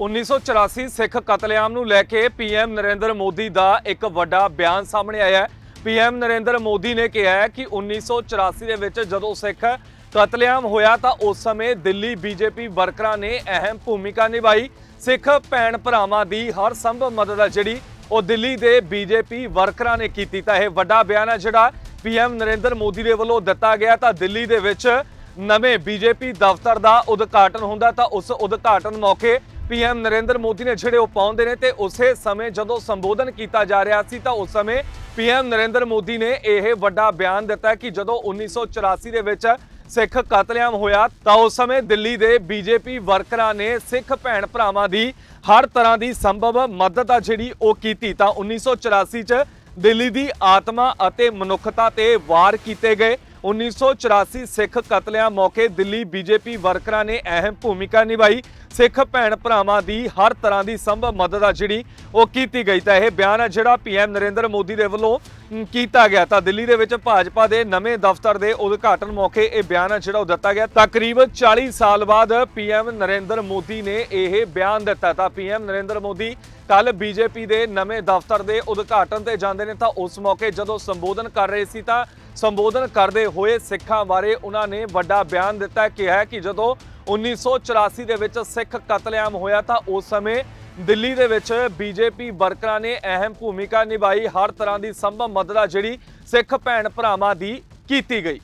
1984 ਸਿੱਖ ਕਤਲੇਆਮ ਨੂੰ ਲੈ ਕੇ ਪੀਐਮ ਨਰਿੰਦਰ ਮੋਦੀ ਦਾ ਇੱਕ ਵੱਡਾ ਬਿਆਨ ਸਾਹਮਣੇ ਆਇਆ ਹੈ। ਪੀਐਮ ਨਰਿੰਦਰ ਮੋਦੀ ਨੇ ਕਿਹਾ ਹੈ ਕਿ 1984 ਦੇ ਵਿੱਚ ਜਦੋਂ ਸਿੱਖ ਕਤਲੇਆਮ ਹੋਇਆ ਤਾਂ ਉਸ ਸਮੇਂ ਦਿੱਲੀ ਬੀਜੇਪੀ ਵਰਕਰਾਂ ਨੇ ਅਹਿਮ ਭੂਮਿਕਾ ਨਿਭਾਈ। ਸਿੱਖ ਭੈਣ ਭਰਾਵਾਂ ਦੀ ਹਰ ਸੰਭਵ ਮਦਦ ਹੈ ਜਿਹੜੀ ਉਹ ਦਿੱਲੀ ਦੇ ਬੀਜੇਪੀ ਵਰਕਰਾਂ ਨੇ ਕੀਤੀ। ਤਾਂ ਇਹ ਵੱਡਾ ਬਿਆਨ ਹੈ ਜਿਹੜਾ ਪੀਐਮ ਨਰਿੰਦਰ ਮੋਦੀ ਦੇ ਵੱਲੋਂ ਦਿੱਤਾ ਗਿਆ। ਤਾਂ ਦਿੱਲੀ ਦੇ ਵਿੱਚ ਨਵੇਂ ਬੀਜੇਪੀ ਦਫ਼ਤਰ ਦਾ ਉਦਘਾਟਨ ਹੁੰਦਾ ਤਾਂ ਉਸ ਉਦਘਾਟਨ ਮੌਕੇ ਪੀਐਮ ਨਰਿੰਦਰ ਮੋਦੀ ਨੇ ਜਿਹੜੇ ਉਹ ਪਹੁੰਚਦੇ ਨੇ ਤੇ ਉਸੇ ਸਮੇਂ ਜਦੋਂ ਸੰਬੋਧਨ ਕੀਤਾ ਜਾ ਰਿਹਾ ਸੀ ਤਾਂ ਉਸ ਸਮੇਂ ਪੀਐਮ ਨਰਿੰਦਰ ਮੋਦੀ ਨੇ ਇਹ ਵੱਡਾ ਬਿਆਨ ਦਿੱਤਾ ਕਿ ਜਦੋਂ 1984 ਦੇ ਵਿੱਚ ਸਿੱਖ ਕਤਲੇਆਮ ਹੋਇਆ ਤਾਂ ਉਸ ਸਮੇਂ ਦਿੱਲੀ ਦੇ ਬੀਜੇਪੀ ਵਰਕਰਾਂ ਨੇ ਸਿੱਖ ਭੈਣ ਭਰਾਵਾਂ ਦੀ ਹਰ ਤਰ੍ਹਾਂ ਦੀ ਸੰਭਵ ਮਦਦ ਆ ਜਿਹੜੀ ਉਹ ਕੀਤੀ ਤਾਂ 1984 ਚ ਦਿੱਲੀ ਦੀ ਆਤਮਾ ਅਤੇ ਮਨੁੱਖਤਾ ਤੇ ਵਾਰ ਕੀਤੇ ਗਏ। 1984 ਸਿੱਖ ਕਤਲੇਆਮ ਮੌਕੇ ਦਿੱਲੀ ਬੀਜੇਪੀ ਵਰਕਰਾਂ ਨੇ ਅਹਿਮ ਭੂਮਿਕਾ ਨਿਭਾਈ। ਸਿੱਖ ਭੈਣ ਭਰਾਵਾਂ ਦੀ ਹਰ ਤਰ੍ਹਾਂ ਦੀ ਸੰਭਵ ਮਦਦ ਆ ਜਿਹੜੀ ਉਹ ਕੀਤੀ ਗਈ ਤਾਂ ਇਹ ਬਿਆਨ ਆ ਜਿਹੜਾ ਪੀਐਮ ਨਰਿੰਦਰ ਮੋਦੀ ਦੇ ਵੱਲੋਂ ਕੀਤਾ ਗਿਆ। ਤਾਂ ਦਿੱਲੀ ਦੇ ਵਿੱਚ ਭਾਜਪਾ ਦੇ ਨਵੇਂ ਦਫ਼ਤਰ ਦੇ ਉਦਘਾਟਨ ਮੌਕੇ ਇਹ ਬਿਆਨ ਆ ਜਿਹੜਾ ਉਹ ਦਿੱਤਾ ਗਿਆ। ਤਕਰੀਬਨ 40 ਸਾਲ ਬਾਅਦ ਪੀਐਮ ਨਰਿੰਦਰ ਮੋਦੀ ਨੇ ਇਹ ਬਿਆਨ ਦਿੱਤਾ। ਤਾਂ ਪੀਐਮ ਨਰਿੰਦਰ ਮੋਦੀ ਕੱਲ ਬੀਜੇਪੀ ਦੇ ਨਵੇਂ ਦਫ਼ਤਰ ਦੇ ਉਦਘਾਟਨ ਤੇ ਜਾਂਦੇ ਨੇ ਤਾਂ ਉਸ ਮੌਕੇ ਜਦੋਂ ਸੰਬੋਧਨ ਕਰ ਰਹੇ ਸੀ ਤਾਂ ਸੰਬੋਧਨ ਕਰਦੇ ਹੋਏ ਸਿੱਖਾਂ ਬਾਰੇ ਉਹਨਾਂ ਨੇ ਵੱਡਾ ਬਿਆਨ ਦਿੱਤਾ, ਕਿਹਾ ਹੈ ਕਿ ਜਦੋਂ 1984 ਦੇ ਵਿੱਚ ਸਿੱਖ ਕਤਲੇਆਮ ਹੋਇਆ ਤਾਂ ਉਸ ਸਮੇਂ ਦਿੱਲੀ ਦੇ ਵਿੱਚ ਬੀਜੇਪੀ ਵਰਕਰਾਂ ਨੇ ਅਹਿਮ ਭੂਮਿਕਾ ਨਿਭਾਈ। ਹਰ ਤਰ੍ਹਾਂ ਦੀ ਸੰਭਵ ਮਦਦ ਆ ਜਿਹੜੀ ਸਿੱਖ ਭੈਣ ਭਰਾਵਾਂ ਦੀ ਕੀਤੀ ਗਈ।